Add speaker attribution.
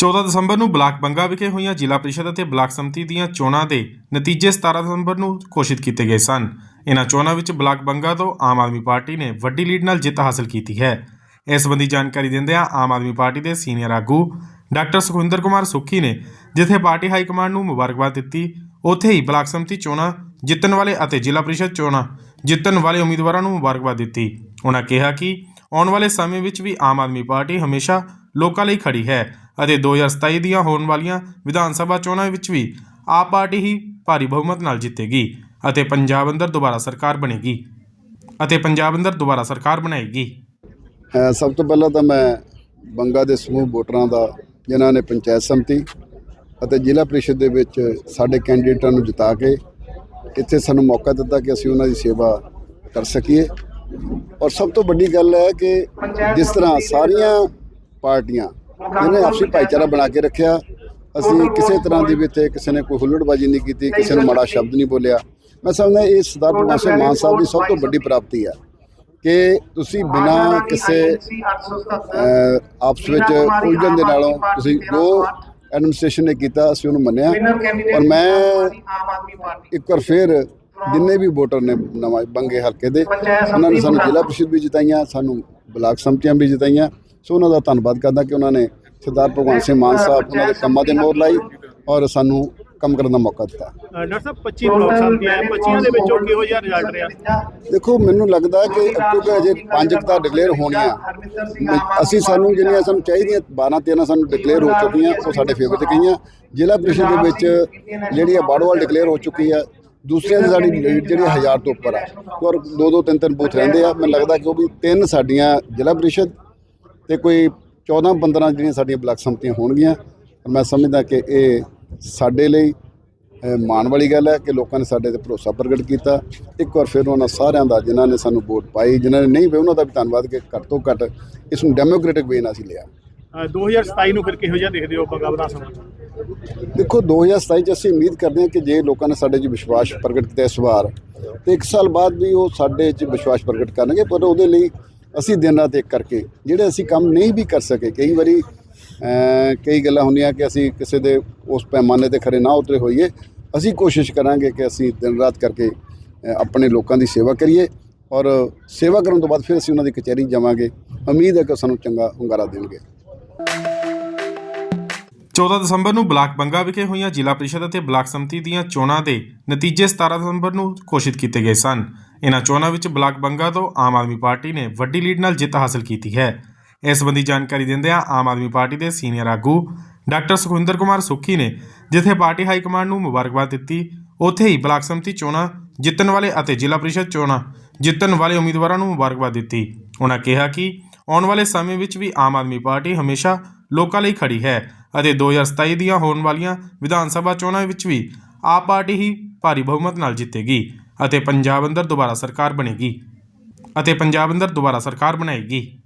Speaker 1: 14 ਦਸੰਬਰ ਨੂੰ ਬਲਾਕ ਬੰਗਾ ਵਿਖੇ ਹੋਈਆਂ ਜ਼ਿਲ੍ਹਾ ਪਰਿਸ਼ਦ ਅਤੇ ਬਲਾਕ ਸਮਿਤੀ ਦੀਆਂ ਚੋਣਾਂ ਦੇ ਨਤੀਜੇ 17 ਦਸੰਬਰ ਨੂੰ ਘੋਸ਼ਿਤ ਕੀਤੇ ਗਏ ਸਨ। ਇਹਨਾਂ ਚੋਣਾਂ ਵਿੱਚ ਬਲਾਕ ਬੰਗਾ ਤੋਂ ਆਮ ਆਦਮੀ ਪਾਰਟੀ ਨੇ ਵੱਡੀ ਲੀਡ ਨਾਲ ਜਿੱਤ ਹਾਸਲ ਕੀਤੀ ਹੈ। ਇਸ ਸੰਬੰਧੀ ਜਾਣਕਾਰੀ ਦਿੰਦਿਆਂ ਆਮ ਆਦਮੀ ਪਾਰਟੀ ਦੇ ਸੀਨੀਅਰ ਆਗੂ ਡਾਕਟਰ ਸੁਖਵਿੰਦਰ ਕੁਮਾਰ ਸੁੱਖੀ ਨੇ ਜਿੱਥੇ ਪਾਰਟੀ ਹਾਈ ਕਮਾਂਡ ਨੂੰ ਮੁਬਾਰਕਬਾਦ ਦਿੱਤੀ, ਉੱਥੇ ਹੀ ਬਲਾਕ ਸਮਿਤੀ ਚੋਣਾਂ ਜਿੱਤਣ ਵਾਲੇ ਅਤੇ ਜ਼ਿਲ੍ਹਾ ਪਰਿਸ਼ਦ ਚੋਣਾਂ ਜਿੱਤਣ ਵਾਲੇ ਉਮੀਦਵਾਰਾਂ ਨੂੰ ਮੁਬਾਰਕਬਾਦ ਦਿੱਤੀ। ਉਹਨਾਂ ਕਿਹਾ ਕਿ ਆਉਣ ਵਾਲੇ ਸਮੇਂ ਵਿੱਚ ਵੀ ਆਮ ਆਦਮੀ ਪਾਰਟੀ ਹਮੇਸ਼ਾ ਲੋਕਾਂ ਲਈ ਖੜੀ ਹੈ ਅਤੇ 2027 ਦੀਆਂ ਹੋਣ ਵਾਲੀਆਂ ਵਿਧਾਨ ਸਭਾ ਚੋਣਾਂ ਵਿੱਚ ਵੀ ਆਪ ਪਾਰਟੀ ਹੀ ਭਾਰੀ ਬਹੁਮਤ ਨਾਲ ਜਿੱਤੇਗੀ ਅਤੇ ਪੰਜਾਬ ਅੰਦਰ ਦੁਬਾਰਾ ਸਰਕਾਰ ਬਣੇਗੀ ਅਤੇ ਪੰਜਾਬ ਅੰਦਰ ਦੁਬਾਰਾ ਸਰਕਾਰ ਬਣਾਏਗੀ।
Speaker 2: ਸਭ ਤੋਂ ਪਹਿਲਾਂ ਤਾਂ ਮੈਂ ਬੰਗਾ ਦੇ ਸਮੂਹ ਵੋਟਰਾਂ ਦਾ, ਜਿਨ੍ਹਾਂ ਨੇ ਪੰਚਾਇਤ ਸਮਿਤੀ ਅਤੇ ਜ਼ਿਲ੍ਹਾ ਪ੍ਰੀਸ਼ਦ ਦੇ ਵਿੱਚ ਸਾਡੇ ਕੈਂਡੀਡੇਟਾਂ ਨੂੰ ਜਿਤਾ ਕੇ ਇੱਥੇ ਸਾਨੂੰ ਮੌਕਾ ਦਿੱਤਾ ਕਿ ਅਸੀਂ ਉਹਨਾਂ ਦੀ ਸੇਵਾ ਕਰ ਸਕੀਏ। ਔਰ ਸਭ ਤੋਂ ਵੱਡੀ ਗੱਲ ਹੈ ਕਿ ਜਿਸ ਤਰ੍ਹਾਂ ਸਾਰੀਆਂ ਪਾਰਟੀਆਂ ਜਿਹਨੇ ਆਪਸੀ ਭਾਈਚਾਰਾ ਬਣਾ ਕੇ ਰੱਖਿਆ। ਅਸੀਂ ਕਿਸੇ ਤਰ੍ਹਾਂ ਦੀ ਵੀ ਇੱਥੇ ਕਿਸੇ ਨੇ ਕੋਈ ਹੁੱਲੜਬਾਜ਼ੀ ਨਹੀਂ ਕੀਤੀ ਕਿਸੇ ਨੂੰ ਮਾੜਾ ਸ਼ਬਦ ਨਹੀਂ ਬੋਲਿਆ। ਮੈਂ ਸਮਝਦਾ ਇਹ ਸਰਦਾਰ ਸਿੰਘ ਮਾਨ ਸਾਹਿਬ ਦੀ ਸਭ ਤੋਂ ਵੱਡੀ ਪ੍ਰਾਪਤੀ ਹੈ ਕਿ ਤੁਸੀਂ ਬਿਨਾਂ ਕਿਸੇ ਆਪਸ ਵਿੱਚ ਉਲਝਣ ਦੇ ਨਾਲੋਂ ਤੁਸੀਂ ਜੋ ਐਡਮਿਨਿਸਟ੍ਰੇਸ਼ਨ ਨੇ ਕੀਤਾ ਅਸੀਂ ਉਹਨੂੰ ਮੰਨਿਆ। ਔਰ ਮੈਂ ਇੱਕ ਵਾਰ ਫਿਰ ਜਿੰਨੇ ਵੀ ਵੋਟਰ ਨੇ ਨਵਾਂ ਬੰਗੇ ਹਲਕੇ ਦੇ ਉਹਨਾਂ ਨੇ ਸਾਨੂੰ ਜ਼ਿਲ੍ਹਾ ਪ੍ਰੀਸ਼ਦ ਵੀ ਜਿਤਾਈਆਂ ਸਾਨੂੰ ਬਲਾਕ ਸੰਮਤੀਆਂ ਵੀ ਜਿਤਾਈਆਂ। ਸੋ ਉਹਨਾਂ ਦਾ ਧੰਨਵਾਦ ਕਰਦਾ ਕਿ ਉਹਨਾਂ ਨੇ ਸਰਦਾਰ ਭਗਵੰਤ ਸਿੰਘ ਮਾਨ ਸਾਹਿਬ ਉਹਨਾਂ ਦੇ ਕੰਮਾਂ ਦੇ ਮੋਹਰ ਲਾਈ ਔਰ ਸਾਨੂੰ ਕੰਮ ਕਰਨ ਦਾ ਮੌਕਾ ਦਿੱਤਾ।
Speaker 3: ਅ, ਡਾਕਟਰ ਸਾਹਿਬ 25 ਬਲਾਕ ਸੰਮਤੀਆਂ ਹੈ 25 ਦੇ ਵਿੱਚੋਂ ਕਿਹੋ ਜਿਹਾ ਰਿਜ਼ਲਟ ਰਿਹਾ?
Speaker 2: ਦੇਖੋ ਮੈਨੂੰ ਲੱਗਦਾ ਕਿ ਕਿਉਂਕਿ ਅਜੇ ਪੰਜ ਤਾਂ ਡਿਕਲੇਅਰ ਹੋਣੀਆਂ। ਅਸੀਂ ਸਾਨੂੰ ਜਿਹੜੀਆਂ ਸਾਨੂੰ ਚਾਹੀਦੀਆਂ 12 13 ਸਾਨੂੰ ਡਿਕਲੇਅਰ ਹੋ ਚੁੱਕੀਆਂ ਉਹ ਸਾਡੇ ਫੇਵਰ 'ਚ ਗਈਆਂ। ਜ਼ਿਲ੍ਹਾ ਪ੍ਰੀਸ਼ਦ ਦੇ ਵਿੱਚ ਜਿਹੜੀ ਆ ਬਾੜੋਵਾਲ ਡਿਕਲੇਅਰ ਹੋ ਚੁੱਕੀ ਆ। ਦੂਸਰਿਆਂ ਦੀ ਸਾਡੀ ਲੀਡ ਜਿਹੜੀ ਹਜ਼ਾਰ ਤੋਂ ਉੱਪਰ ਆ। ਔਰ ਦੋ ਦੋ ਤਿੰਨ ਤਿੰਨ ਬੂਥ ਰਹਿੰਦੇ ਆ। ਮੈਨੂੰ ਲੱਗਦਾ ਕਿ ਉਹ ਵੀ ਤਿੰਨ ਸਾਡੀਆਂ ਜ਼ਿਲ੍ਹਾ ਪ੍ਰੀਸ਼ਦ ਤੇ ਕੋਈ 14 15 ਜਿਹੜੀਆਂ ਸਾਡੀਆਂ ਬਲਾਕ ਸੰਮਤੀਆਂ ਹੋਣਗੀਆਂ ਮੈਂ ਸਮਝਦਾ ਕਿ ਇਹ ਸਾਡੇ ਲਈ ਮਾਣ ਵਾਲੀ ਗੱਲ ਹੈ ਕਿ ਲੋਕਾਂ ਨੇ ਸਾਡੇ ਤੇ ਭਰੋਸਾ ਪ੍ਰਗਟ ਕੀਤਾ। ਇੱਕ ਵਾਰ ਫਿਰ ਉਹਨਾਂ ਸਾਰਿਆਂ ਦਾ ਜਿਨ੍ਹਾਂ ਨੇ ਸਾਨੂੰ ਵੋਟ ਪਾਈ ਜਿਨ੍ਹਾਂ ਨੇ ਨਹੀਂ ਵੀ ਉਹਨਾਂ ਦਾ ਵੀ ਧੰਨਵਾਦ ਕਿ ਘੱਟ ਤੋਂ ਘੱਟ ਇਸ ਨੂੰ ਡੈਮੋਕ੍ਰੈਟਿਕ ਵੇ ਨਾਲ ਅਸੀਂ ਲਿਆ।
Speaker 3: ਅ, 2027 ਨੂੰ ਫਿਰ ਕਿਹੋ ਜਿਹਾ ਦੇਖਦੇ ਹੋ ਬੰਗਾ ਵਿਧਾਨ ਸਭਾ
Speaker 2: ਦੇਖੋ 2027 ਚ ਅਸੀਂ ਉਮੀਦ ਕਰਦੇ ਹਾਂ ਕਿ ਜੇ ਲੋਕਾਂ ਨੇ ਸਾਡੇ 'ਚ ਵਿਸ਼ਵਾਸ ਪ੍ਰਗਟ ਕੀਤਾ ਇਸ ਵਾਰ ਤੇ ਇੱਕ ਸਾਲ ਬਾਅਦ ਵੀ ਉਹ ਸਾਡੇ 'ਚ ਵਿਸ਼ਵਾਸ ਪ੍ਰਗਟ ਕਰਨਗੇ ਪਰ ਉਹਦੇ ਲਈ ਅਸੀਂ ਦਿਨ ਰਾਤ ਇੱਕ ਕਰਕੇ ਜਿਹੜੇ ਅਸੀਂ ਕੰਮ ਨਹੀਂ ਵੀ ਕਰ ਸਕੇ, ਕਈ ਵਾਰੀ ਕਈ ਗੱਲਾਂ ਹੁੰਦੀਆਂ ਕਿ ਅਸੀਂ ਕਿਸੇ ਦੇ ਉਸ ਪੈਮਾਨੇ ਤੇ ਖਰੇ ਨਾ ਉਤਰੇ ਹੋਈਏ, ਅਸੀਂ ਕੋਸ਼ਿਸ਼ ਕਰਾਂਗੇ ਕਿ ਅਸੀਂ ਦਿਨ ਰਾਤ ਕਰਕੇ ਆਪਣੇ ਲੋਕਾਂ ਦੀ ਸੇਵਾ ਕਰੀਏ ਔਰ ਸੇਵਾ ਕਰਨ ਤੋਂ ਬਾਅਦ ਫਿਰ ਅਸੀਂ ਉਹਨਾਂ ਦੀ ਕਚਹਿਰੀ ਜਾਵਾਂਗੇ। ਉਮੀਦ ਹੈ ਕਿ ਉਹ ਸਾਨੂੰ ਚੰਗਾ ਹੁੰਗਾਰਾ ਦੇਣਗੇ।
Speaker 1: 14 ਦਸੰਬਰ ਨੂੰ ਬਲਾਕ ਬੰਗਾ ਵਿਖੇ ਹੋਈਆਂ ਜ਼ਿਲ੍ਹਾ ਪਰਿਸ਼ਦ ਅਤੇ ਬਲਾਕ ਸੰਮਤੀ ਦੀਆਂ ਚੋਣਾਂ ਦੇ ਨਤੀਜੇ 17 ਦਸੰਬਰ ਨੂੰ ਘੋਸ਼ਿਤ ਕੀਤੇ ਗਏ ਸਨ। ਇਹਨਾਂ ਚੋਣਾਂ ਵਿੱਚ ਬਲਾਕ ਬੰਗਾ ਤੋਂ ਆਮ ਆਦਮੀ ਪਾਰਟੀ ਨੇ ਵੱਡੀ ਲੀਡ ਨਾਲ ਜਿੱਤ ਹਾਸਲ ਕੀਤੀ ਹੈ। ਇਸ ਸੰਬੰਧੀ ਜਾਣਕਾਰੀ ਦਿੰਦਿਆਂ ਆਮ ਆਦਮੀ ਪਾਰਟੀ ਦੇ ਸੀਨੀਅਰ ਆਗੂ ਡਾਕਟਰ ਸੁਖਵਿੰਦਰ ਕੁਮਾਰ ਸੁੱਖੀ ਨੇ ਜਿੱਥੇ ਪਾਰਟੀ ਹਾਈ ਕਮਾਂਡ ਨੂੰ ਮੁਬਾਰਕਬਾਦ ਦਿੱਤੀ, ਉੱਥੇ ਹੀ ਬਲਾਕ ਸੰਮਤੀ ਚੋਣਾਂ ਜਿੱਤਣ ਵਾਲੇ ਅਤੇ ਜ਼ਿਲ੍ਹਾ ਪ੍ਰੀਸ਼ਦ ਚੋਣਾਂ ਜਿੱਤਣ ਵਾਲੇ ਉਮੀਦਵਾਰਾਂ ਨੂੰ ਮੁਬਾਰਕਬਾਦ ਦਿੱਤੀ। ਉਹਨਾਂ ਕਿਹਾ ਕਿ ਆਉਣ ਵਾਲੇ ਸਮੇਂ ਵਿੱਚ ਵੀ ਆਮ ਆਦਮੀ ਪਾਰਟੀ ਹਮੇਸ਼ਾ ਲੋਕਾਂ ਲਈ ਖੜੀ ਹੈ। ਅਤੇ 2027 ਦੀਆਂ ਹੋਣ ਵਾਲੀਆਂ ਵਿਧਾਨ ਸਭਾ ਚੋਣਾਂ ਵਿੱਚ ਵੀ ਆਪ ਪਾਰਟੀ ਹੀ ਭਾਰੀ ਬਹੁਮਤ ਨਾਲ ਜਿੱਤੇਗੀ ਅਤੇ ਪੰਜਾਬ ਅੰਦਰ ਦੁਬਾਰਾ ਸਰਕਾਰ ਬਣੇਗੀ ਅਤੇ ਪੰਜਾਬ ਅੰਦਰ ਦੁਬਾਰਾ ਸਰਕਾਰ ਬਣਾਏਗੀ।